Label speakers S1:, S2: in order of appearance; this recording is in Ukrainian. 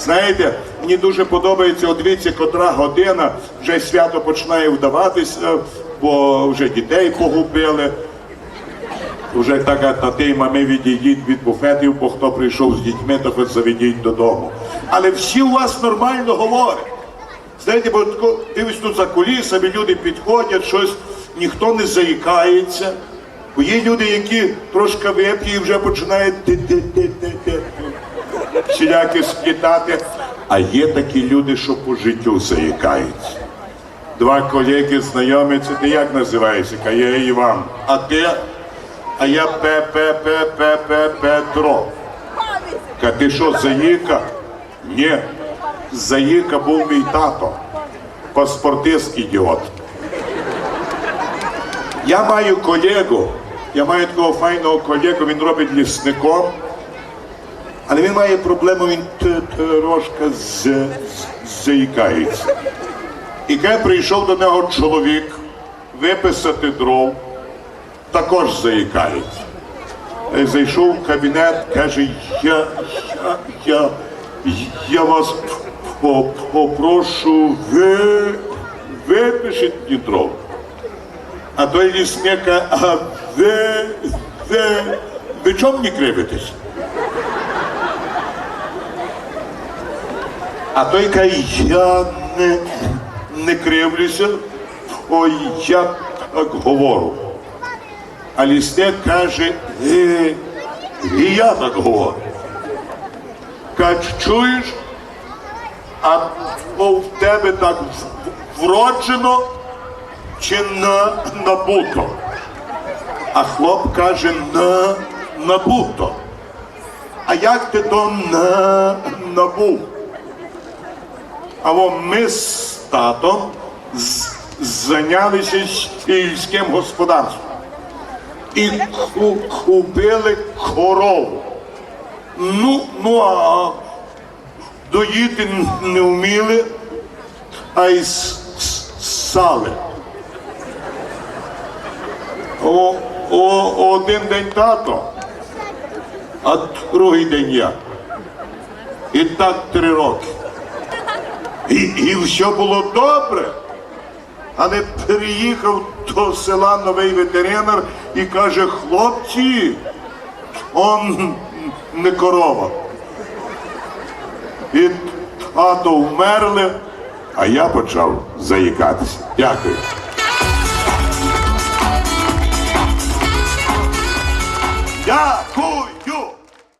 S1: Знаєте, мені дуже подобається, от дивіться, котра година вже свято починає вдаватися, бо вже дітей погубили. Вже так на тій мами відійдіть від буфетів, бо хто прийшов з дітьми, то хоч заведіть додому. Але всі у вас нормально говорять. Знаєте, бо дивись тут за кулісами, люди підходять, щось, ніхто не заїкається. Бо є люди, які трошки вип'ють і вже починають ти-ти-ти-ти-ти. Всіляки сплітати. А є такі люди, що по життю заїкаються. Два колеги знайомі, це ти як називаєшся? Я Іван. А ти? А я П, П, П, П, П, Петро. Ка ти що, заїка? Ні. Заїка був мій тато. Паспортист ідіот. Я маю колегу, я маю такого файного колегу, він робить лісником. Але він має проблему, він трошки з- заїкається. І коли прийшов до нього чоловік виписати дров, також заїкається. Е, Зайшов в кабінет, каже, я, я, я, я вас попрошу, ви випишіть мені дров. А той лісник, а ви, ви, ви чому не кривитесь? А той каже, я не, не кривлюся, ой, я так говорю. А лісник каже, е, і я так говорю. Каже, чуєш, а то в тебе так вроджено чи на, набуто? А хлоп каже, на набуто. А як ти то на набув? А во ми з татом зайнялися сільським господарством і купили корову. Ну, ну а доїти не вміли, а й сали. О, о, один день тато, а другий день я. І так три роки. І, і все було добре. Але приїхав до села новий ветеринар і каже, хлопці, он не корова. І тато вмерли, а я почав заїкатися. Дякую.